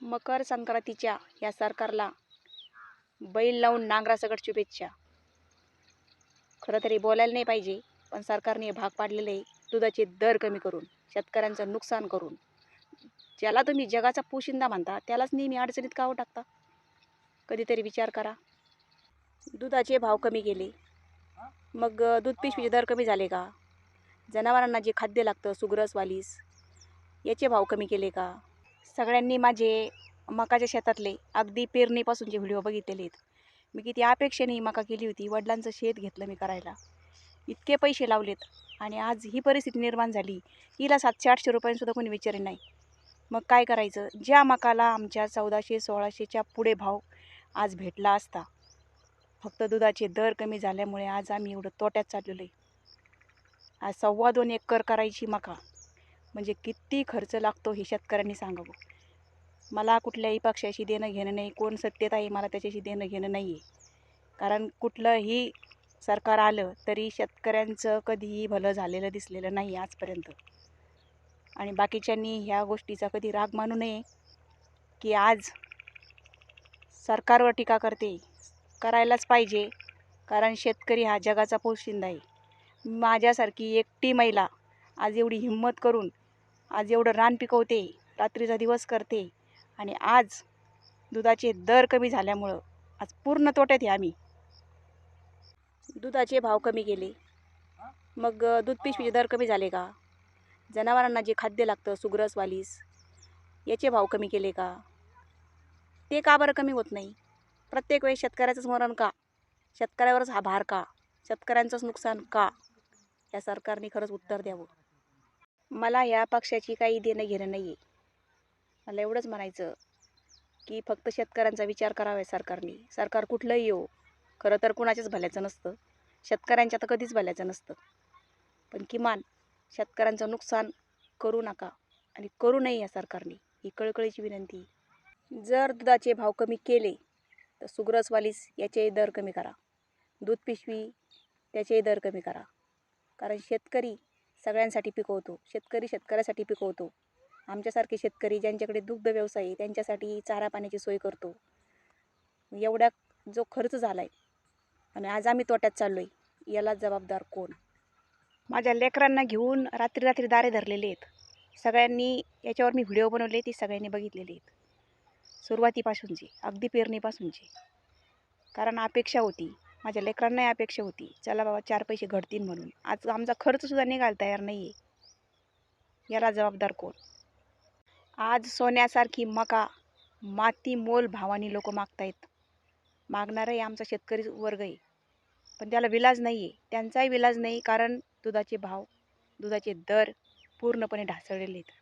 मकर संक्रांतीच्या या सरकारला बैल लावून नांगरासकट शुभेच्छा. खरं तरी बोलायला नाही पाहिजे पण सरकारने भाग पाडलेले दुधाचे दर कमी करून शेतकऱ्यांचं नुकसान करून. ज्याला तुम्ही जगाचा पोशिंदा म्हणता त्यालाच नेहमी अडचणीत कावं टाकता. कधीतरी विचार करा. दुधाचे भाव कमी केले. मग दूध पिशवीचे दर कमी झाले का? जनावरांना जे खाद्य लागतं सुग्रस वालीस याचे भाव कमी केले का? सगळ्यांनी माझे मकाच्या शेतातले अगदी पेरणीपासूनचे व्हिडिओ बघितलेले आहेत मी किती अपेक्षेने मका केली होती वडिलांचं शेत घेतलं मी करायला. इतके पैसे लावलेत आणि आज ही परिस्थिती निर्माण झाली. हिला सातशे आठशे रुपयांसुद्धा कोणी विचारे नाही. मग काय करायचं? ज्या मकाला आमच्या चौदाशे सोळाशेच्या पुढे भाव आज भेटला असता. फक्त दुधाचे दर कमी झाल्यामुळे आज आम्ही एवढं तोट्यात चाललेलो आहे आज सव्वा दोन एकर करायची मका. म्हणजे किती खर्च लागतो हे शेतकऱ्यांनी सांगावं. मला कुठल्याही पक्षाशी देणं घेणं नाही. कोण सत्तेत आहे मला त्याच्याशी देणं घेणं नाही आहे कारण कुठलंही सरकार आलं तरी शेतकऱ्यांचं कधीही भलं झालेलं दिसलेलं नाही आजपर्यंत. आणि बाकीच्यांनी ह्या गोष्टीचा कधी राग मानू नये की आज सरकारवर टीका करते. करायलाच पाहिजे. कारण शेतकरी हा जगाचा पोशिंदा आहे. माझ्यासारखी एकटी महिला आज एवढी हिंमत करून आज एवढं रान पिकवते रात्रीचा दिवस करते आणि आज दुधाचे दर कमी झाल्यामुळं आज पूर्ण तोट्यात आहे आम्ही. दुधाचे भाव कमी केले मग दूध पिशवीचे दर कमी झाले का? जनावरांना जे खाद्य लागतं सुग्रस वालीस याचे भाव कमी केले का? ते का बरं कमी होत नाही? प्रत्येक वेळेस शेतकऱ्याचंच मरण का? शेतकऱ्यावरच हा भार का? शेतकऱ्यांचंच नुकसान का? या सरकारने खरंच उत्तर द्यावं. मला या पक्षाची काही देणं घेणं नाही आहे मला एवढंच म्हणायचं की फक्त शेतकऱ्यांचा विचार करावा आहे सरकारने. सरकार कुठलंही येऊ खरं तर कुणाच्याच भल्याचं नसतं. शेतकऱ्यांच्या तर कधीच भल्याचं नसतं. पण किमान शेतकऱ्यांचं नुकसान करू नका आणि करू नये या सरकारने ही कळकळीची विनंती. जर दुधाचे भाव कमी केले तर सुग्रसवालीस याचे दर कमी करा. दूध पिशवी त्याचे दर कमी करा. कारण शेतकरी सगळ्यांसाठी पिकवतो. शेतकरी शेतकऱ्यासाठी पिकवतो. आमच्यासारखे शेतकरी ज्यांच्याकडे दुग्ध व्यवसाय आहे त्यांच्यासाठी चारा पाण्याची सोय करतो. एवढा जो खर्च झाला आहे आणि आज आम्ही तोट्यात चाललो आहे याला जबाबदार कोण? माझ्या लेकरांना घेऊन रात्री रात्री दारे धरलेले आहेत. सगळ्यांनी याच्यावर मी व्हिडिओ बनवले ती सगळ्यांनी बघितलेले आहेत. सुरुवातीपासूनचे अगदी पेरणीपासूनचे. कारण अपेक्षा होती माझ्या लेकरांनाही अपेक्षा होती चला बाबा चार पैसे घडतील म्हणून. आज आमचा खर्चसुद्धा निघायला तयार नाही आहे याला जबाबदार कोण? आज सोन्यासारखी मका माती मोल भावानी लोक मागतायत. मागणारही आमचा शेतकरी वर्ग आहे. पण त्याला विलाज नाही आहे त्यांचाही विलाज नाही कारण दुधाचे भाव दुधाचे दर पूर्णपणे ढासळलेले आहेत.